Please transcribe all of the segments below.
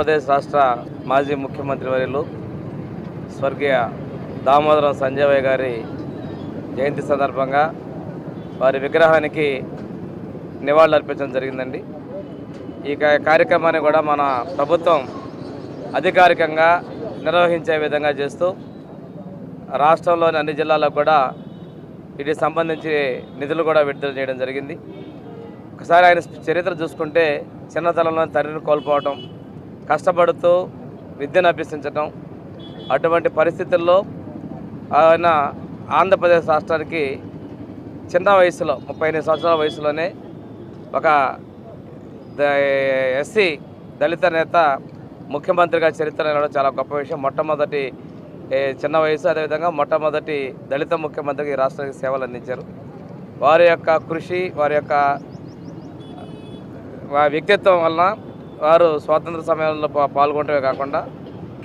ఆంధ్రప్రదేశ్ రాష్ట్ర మాజీ ముఖ్యమంత్రి వర్యులు స్వర్గీయ దామోదరం సంజయ్ గారి జయంతి సందర్భంగా వారి విగ్రహానికి నివాళులు అర్పించడం జరిగిందండి. ఈ కార్యక్రమాన్ని కూడా మన ప్రభుత్వం అధికారికంగా నిర్వహించే విధంగా చేస్తూ రాష్ట్రంలోని అన్ని జిల్లాలకు కూడా వీటికి సంబంధించి నిధులు కూడా విడుదల చేయడం జరిగింది. ఒకసారి ఆయన చరిత్ర చూసుకుంటే చిన్నతనంలో తండ్రిని కోల్పోవటం కష్టపడుతూ విద్యను అభ్యసించటం అటువంటి పరిస్థితుల్లో ఆయన ఆంధ్రప్రదేశ్ రాష్ట్రానికి చిన్న వయసులో ముప్పై ఎనిమిది సంవత్సరాల వయసులోనే ఒక ఎస్సీ దళిత నేత ముఖ్యమంత్రిగా చరిత్ర నిలవడం చాలా గొప్ప విషయం. మొట్టమొదటి చిన్న వయసు అదేవిధంగా మొట్టమొదటి దళిత ముఖ్యమంత్రికి రాష్ట్రానికి సేవలు అందించారు. వారి యొక్క కృషి వారి యొక్క వ్యక్తిత్వం వలన వారు స్వాతంత్ర సమయంలో పాల్గొనటమే కాకుండా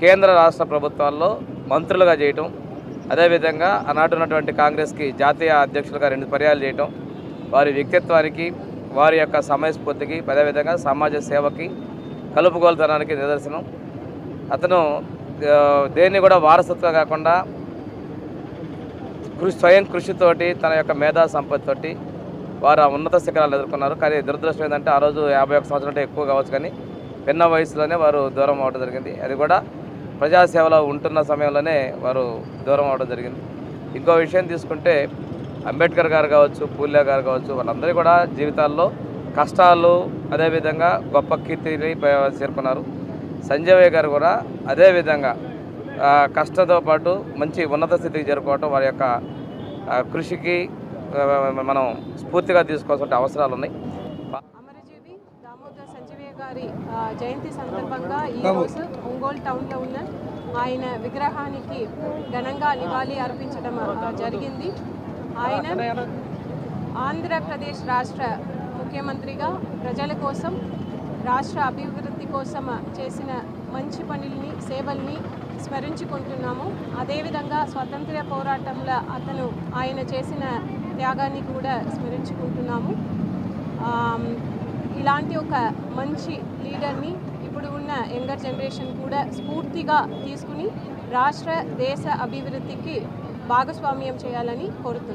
కేంద్ర రాష్ట్ర ప్రభుత్వాల్లో మంత్రులుగా చేయటం అదేవిధంగా ఆనాటి ఉన్నటువంటి కాంగ్రెస్కి జాతీయ అధ్యక్షులుగా రెండు పర్యాలు చేయటం వారి వ్యక్తిత్వానికి వారి యొక్క సమయస్ఫూర్తికి అదేవిధంగా సమాజ సేవకి కలుపుగోలుతనానికి నిదర్శనం. అతను దేన్ని కూడా వారసత్వం కాకుండా కృషి స్వయం కృషితోటి తన యొక్క మేధా సంపత్తితోటి వారు ఆ ఉన్నత శిఖరాలు ఎదుర్కొన్నారు. కానీ దురదృష్టం ఏంటంటే ఆ రోజు యాభై ఒక్క సంవత్సరం అంటే ఎక్కువ కావచ్చు కానీ పిన్న వయసులోనే వారు దూరం అవడం జరిగింది. అది కూడా ప్రజాసేవలో ఉంటున్న సమయంలోనే వారు దూరం అవడం జరిగింది. ఇంకో విషయం తీసుకుంటే అంబేద్కర్ గారు కావచ్చు పూలే గారు కావచ్చు వాళ్ళందరూ కూడా జీవితాల్లో కష్టాలు అదేవిధంగా గొప్ప కీర్తిని చేరుకున్నారు. సంజయ్ గారు కూడా అదేవిధంగా కష్టంతో పాటు మంచి ఉన్నత స్థితికి చేరుకోవటం వారి యొక్క కృషికి మనం స్ఫూర్తిగా తీసుకోవాల్సిన అవసరాలు ఉన్నాయి అమరజీవి దామోదర్ సంజీవయ్య గారి జయంతి సందర్భంగా ఈరోజు ఒంగోలు టౌన్లో ఉన్న ఆయన విగ్రహానికి ఘనంగా నివాళి అర్పించడం జరిగింది. ఆయన ఆంధ్రప్రదేశ్ రాష్ట్ర ముఖ్యమంత్రిగా ప్రజల కోసం రాష్ట్ర అభివృద్ధి కోసం చేసిన మంచి పనుల్ని సేవల్ని స్మరించుకుంటున్నాము. అదేవిధంగా స్వతంత్ర పోరాటంలో అతను ఆయన చేసిన త్యాగాన్ని కూడా స్మరించుకుంటున్నాము. ఇలాంటి ఒక మంచి లీడర్ని ఇప్పుడు ఉన్న యంగర్ జనరేషన్ కూడా స్ఫూర్తిగా తీసుకుని రాష్ట్ర దేశ అభివృద్ధికి భాగస్వామ్యం చేయాలని కోరుతున్నాను